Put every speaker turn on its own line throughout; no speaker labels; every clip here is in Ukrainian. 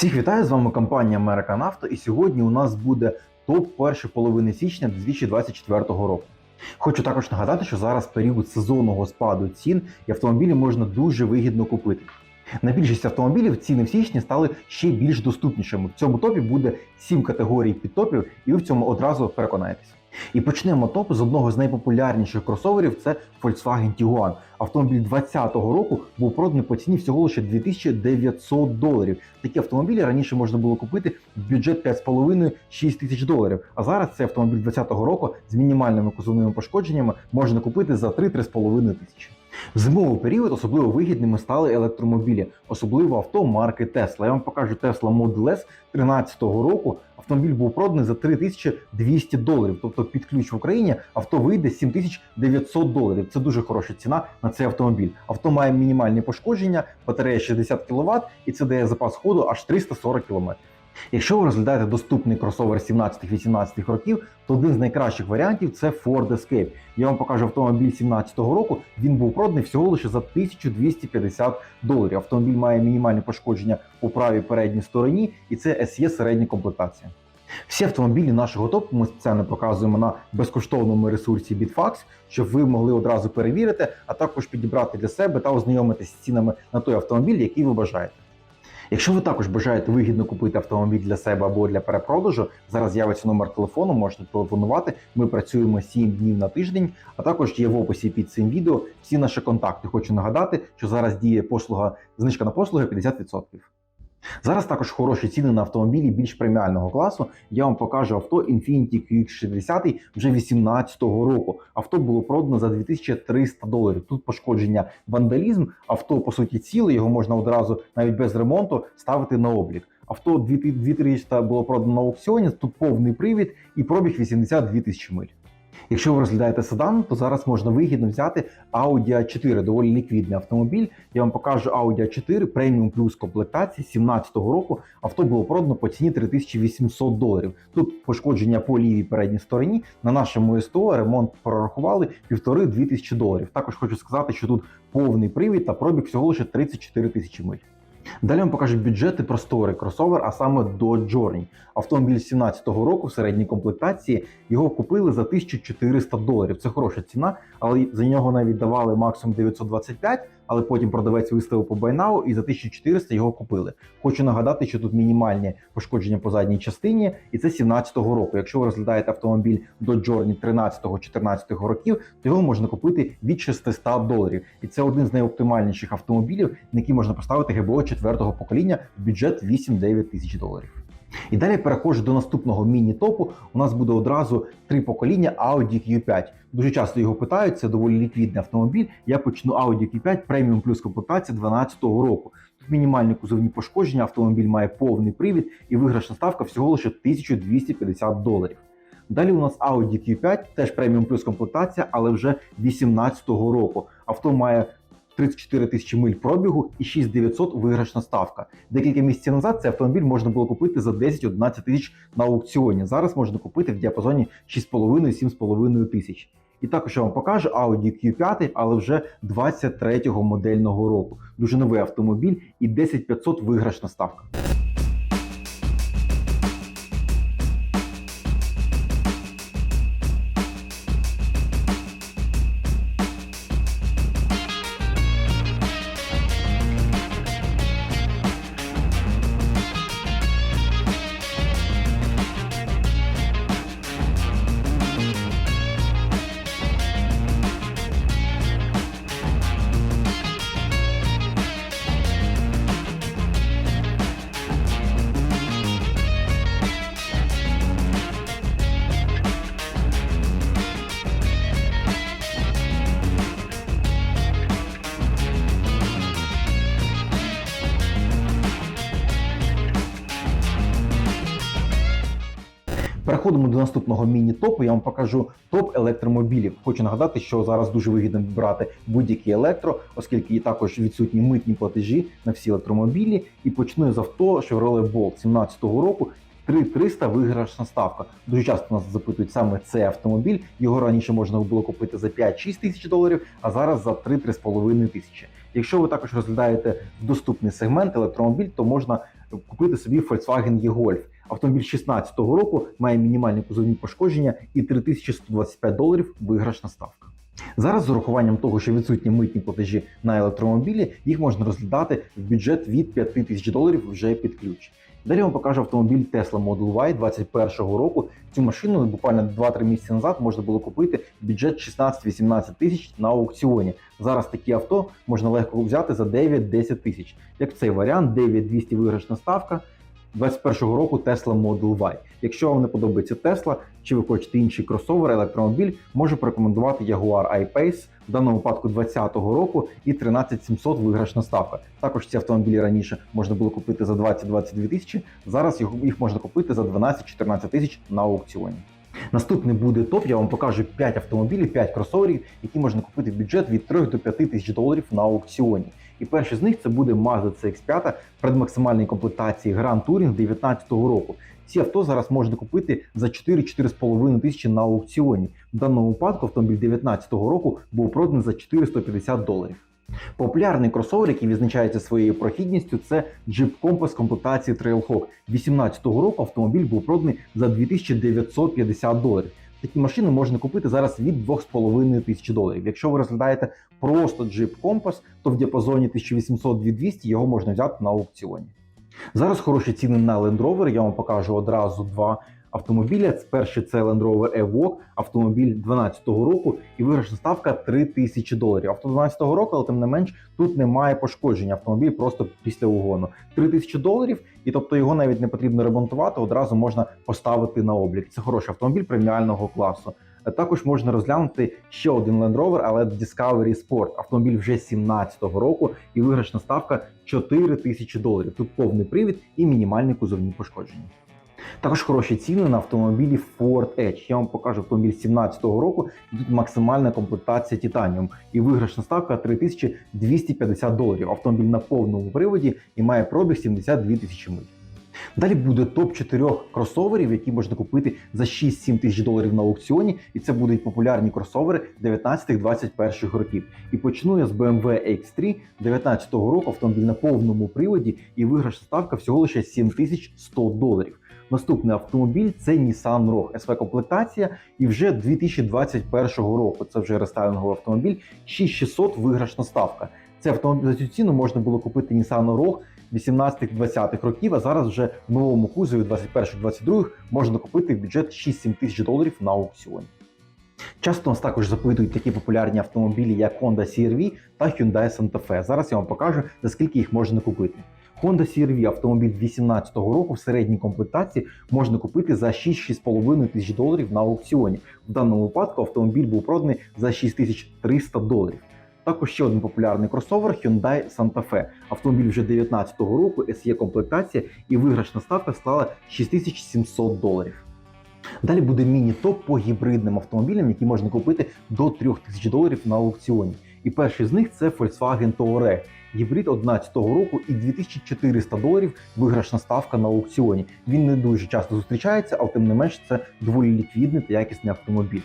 Всіх вітаю з вами компанія American Auto і сьогодні у нас буде топ першої половини січня 2024 року. Хочу також нагадати, що зараз період сезонного спаду цін і автомобілі можна дуже вигідно купити. На більшість автомобілів ціни в січні стали ще більш доступнішими. В цьому топі буде 7 категорій підтопів, і ви в цьому одразу переконаєтесь. І почнемо топ з одного з найпопулярніших кросоверів це Volkswagen Tiguan. Автомобіль 2020 року був проданий по ціні всього лише 2900 доларів. Такі автомобілі раніше можна було купити в бюджет 5,5-6 тисяч доларів. А зараз цей автомобіль 2020 року з мінімальними кузовними пошкодженнями можна купити за 3-3,5 тисячі. В зимовий період особливо вигідними стали електромобілі, особливо авто марки Tesla. Я вам покажу Tesla Model S 2013 року. Автомобіль був проданий за 3200 доларів. Тобто під ключ в Україні авто вийде 7900 доларів. Це дуже хороша ціна на цей автомобіль. Авто має мінімальні пошкодження, батарея 60 кВт і це дає запас ходу аж 340 км. Якщо ви розглядаєте доступний кросовер 17-18 років, то один з найкращих варіантів це Ford Escape. Я вам покажу автомобіль 17-го року. Він був проданий всього лише за 1250 доларів. Автомобіль має мінімальні пошкодження у правій передній стороні, і це SE середня комплектація. Всі автомобілі нашого топу ми спеціально показуємо на безкоштовному ресурсі Bitfax, щоб ви могли одразу перевірити, а також підібрати для себе та ознайомитися з цінами на той автомобіль, який ви бажаєте. Якщо ви також бажаєте вигідно купити автомобіль для себе або для перепродажу, зараз з'явиться номер телефону, можете телефонувати. Ми працюємо 7 днів на тиждень, а також є в описі під цим відео всі наші контакти. Хочу нагадати, що зараз діє послуга знижка на послуги 50%. Зараз також хороші ціни на автомобілі більш преміального класу. Я вам покажу авто Infiniti QX60 вже 2018 року. Авто було продано за 2300 доларів. Тут пошкодження вандалізм. Авто по суті ціле, його можна одразу навіть без ремонту ставити на облік. Авто 2300 було продано на аукціоні. Тут повний привід і пробіг 82 тисячі миль. Якщо ви розглядаєте седан, то зараз можна вигідно взяти Audi A4, доволі ліквідний автомобіль. Я вам покажу Audi A4 Premium Plus комплектації 2017 року. Авто було продано по ціні 3800 доларів. Тут пошкодження по лівій передній стороні. На нашому СТО ремонт прорахували півтори-дві тисячі доларів. Також хочу сказати, що тут повний привід та пробіг всього лише 34 тисячі миль. Далі вам покажу бюджети простори кросовер, а саме Dodge Journey. Автомобіль 17-го року в середній комплектації його купили за 1400 доларів. Це хороша ціна, але за нього навіть давали максимум 925, але потім продавець виставив по байнау і за 1400 його купили. Хочу нагадати, що тут мінімальні пошкодження по задній частині, і це 17-го року. Якщо ви розглядаєте автомобіль Dodge Journey 13-14 років, то його можна купити від 600 доларів. І це один з найоптимальніших автомобілів, на який можна поставити ГБО 4-го покоління в бюджет 8-9 тисяч доларів. І далі переходжу до наступного міні-топу. У нас буде одразу три покоління Audi Q5. Дуже часто його питають, це доволі ліквідний автомобіль. Я почну Audi Q5 Premium Plus комплектація 2012 року. Тут мінімальні кузовні пошкодження, автомобіль має повний привід і виграшна ставка всього лише 1250 доларів. Далі у нас Audi Q5, теж Premium Plus комплектація, але вже 2018 року. Авто має 34 тисячі миль пробігу і 6900 виграшна ставка. Декілька місяців назад цей автомобіль можна було купити за 10-11 тисяч на аукціоні. Зараз можна купити в діапазоні 6,5-7,5 тисяч. І також я вам покажу Audi Q5, але вже 23-го модельного року. Дуже новий автомобіль і 10500 виграшна ставка. Переходимо до наступного міні-топу. Я вам покажу топ електромобілів. Хочу нагадати, що зараз дуже вигідно брати будь-який електро, оскільки є також відсутні митні платежі на всі електромобілі. І почну з авто Chevrolet Bolt 17-го року. 3300 виграшна ставка. Дуже часто нас запитують саме цей автомобіль. Його раніше можна було купити за 5-6 тисяч доларів, а зараз за 3-3,5 тисячі. Якщо ви також розглядаєте доступний сегмент електромобіль, то можна купити собі Volkswagen e-Golf. Автомобіль 16-го року має мінімальні кузовні пошкодження і 3125 доларів виграшна ставка. Зараз з урахуванням того, що відсутні митні платежі на електромобілі, їх можна розглядати в бюджет від 5 тисяч доларів вже під ключ. Далі вам покажу автомобіль Tesla Model Y 2021 року. Цю машину буквально 2-3 місяці назад можна було купити бюджет 16-18 тисяч на аукціоні. Зараз такі авто можна легко взяти за 9-10 тисяч. Як цей варіант, 9200 виграшна ставка. 21-го року Tesla Model Y. Якщо вам не подобається Tesla, чи ви хочете інший кросовер, електромобіль, можу порекомендувати Jaguar I-Pace, в даному випадку 20-го року і 13700 виграшна ставка. Також ці автомобілі раніше можна було купити за 20-22 тисячі, зараз їх можна купити за 12-14 тисяч на аукціоні. Наступний буде топ. Я вам покажу 5 автомобілів, 5 кросоверів, які можна купити в бюджет від 3 до 5 тисяч доларів на аукціоні. І перший з них це буде Mazda CX-5 предмаксимальній комплектації Grand Touring 2019 року. Ці авто зараз можна купити за 4-4,5 тисячі на аукціоні. В даному випадку автомобіль 2019 року був проданий за 450 доларів. Популярний кросовер, який відзначається своєю прохідністю, це Jeep Compass комплектації Trailhawk. 2018 року автомобіль був проданий за 2950 доларів. Такі машини можна купити зараз від 2,5 тисячі доларів. Якщо ви розглядаєте просто Jeep Compass, то в діапазоні 1800-2200 його можна взяти на аукціоні. Зараз хороші ціни на Land Rover, я вам покажу одразу два автомобіля. Перший це Land Rover Evoque, автомобіль 2012 року, і виграшна ставка 3 тисячі доларів. Авто 2012 року, але тим не менш тут немає пошкодження. Автомобіль просто після угону. 3 тисячі доларів, і тобто його навіть не потрібно ремонтувати, одразу можна поставити на облік. Це хороший автомобіль преміального класу. Е, Також можна розглянути ще один Land Rover, але Discovery Sport. Автомобіль вже 17-го року і виграшна ставка 4 тисячі доларів. Тут повний привід і мінімальні кузовні пошкодження. Також хороші ціни на автомобілі Ford Edge. Я вам покажу автомобіль 17-го року. і Тут максимальна комплектація Titanium і виграшна ставка 3250 доларів. Автомобіль на повному приводі і має пробіг 72 тисячі миль. Далі буде топ 4 кросоверів, які можна купити за 6-7 тисяч доларів на аукціоні, і це будуть популярні кросовери 19-21 років. І почну я з BMW X3 19-го року автомобіль на повному приводі і виграшна ставка всього лише 7100 доларів. Наступний автомобіль це Nissan Rogue SV комплектація і вже 2021 року. Це вже рестайлинговий автомобіль, 6600 виграшна ставка. Це автомобіль за цю ціну можна було купити Nissan Rogue 18-20 років, а зараз вже в новому кузові 21-22 можна купити в бюджет 6-7 тисяч доларів на аукціоні. Часто нас також запитують такі популярні автомобілі, як Honda CR-V та Hyundai Santa Fe. Зараз я вам покажу, за скільки їх можна купити. Honda CR-V автомобіль 2018 року в середній комплектації можна купити за 6-6,5 тисяч доларів на аукціоні. В даному випадку автомобіль був проданий за 6300 доларів. Також ще один популярний кросовер Hyundai Santa Fe. Автомобіль вже 2019 року, SE комплектація і виграшна ставка склала 6700 доларів. Далі буде міні-топ по гібридним автомобілям, які можна купити до 3000 доларів на аукціоні. І перший з них це Volkswagen Touareg. Гібрид 2011 року і 2400 доларів виграшна ставка на аукціоні. Він не дуже часто зустрічається, але тим не менш це доволі ліквідний та якісний автомобіль.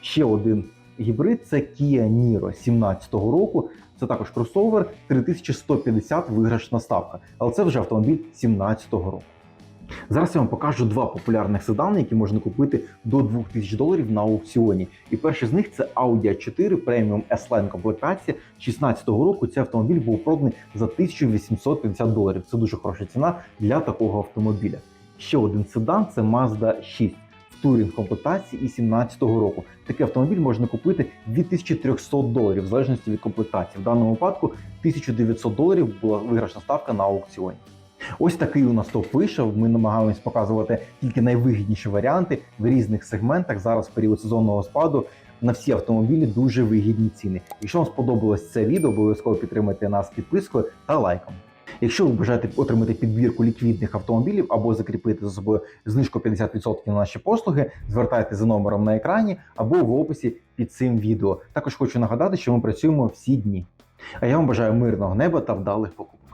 Ще один гібрид це Kia Niro 2017 року. Це також кросовер 3150 виграшна ставка, але це вже автомобіль 2017 року. Зараз я вам покажу два популярних седани, які можна купити до 2000 доларів на аукціоні. І перший з них це Audi A4 Premium S-Line комплектація 2016 року. Цей автомобіль був проданий за 1850 доларів. Це дуже хороша ціна для такого автомобіля. Ще один седан це Mazda 6 в турінг комплектації і 17 року. Такий автомобіль можна купити від 1300 доларів, в залежності від комплектації. В даному випадку 1900 доларів була виграшна ставка на аукціоні. Ось такий у нас топ вийшов. Ми намагаємось показувати тільки найвигідніші варіанти в різних сегментах. Зараз в період сезонного спаду на всі автомобілі дуже вигідні ціни. Якщо вам сподобалось це відео, обов'язково підтримайте нас підпискою та лайком. Якщо ви бажаєте отримати підбірку ліквідних автомобілів або закріпити за собою знижку 50% на наші послуги, звертайтеся за номером на екрані або в описі під цим відео. Також хочу нагадати, що ми працюємо всі дні. А я вам бажаю мирного неба та вдалих покупок.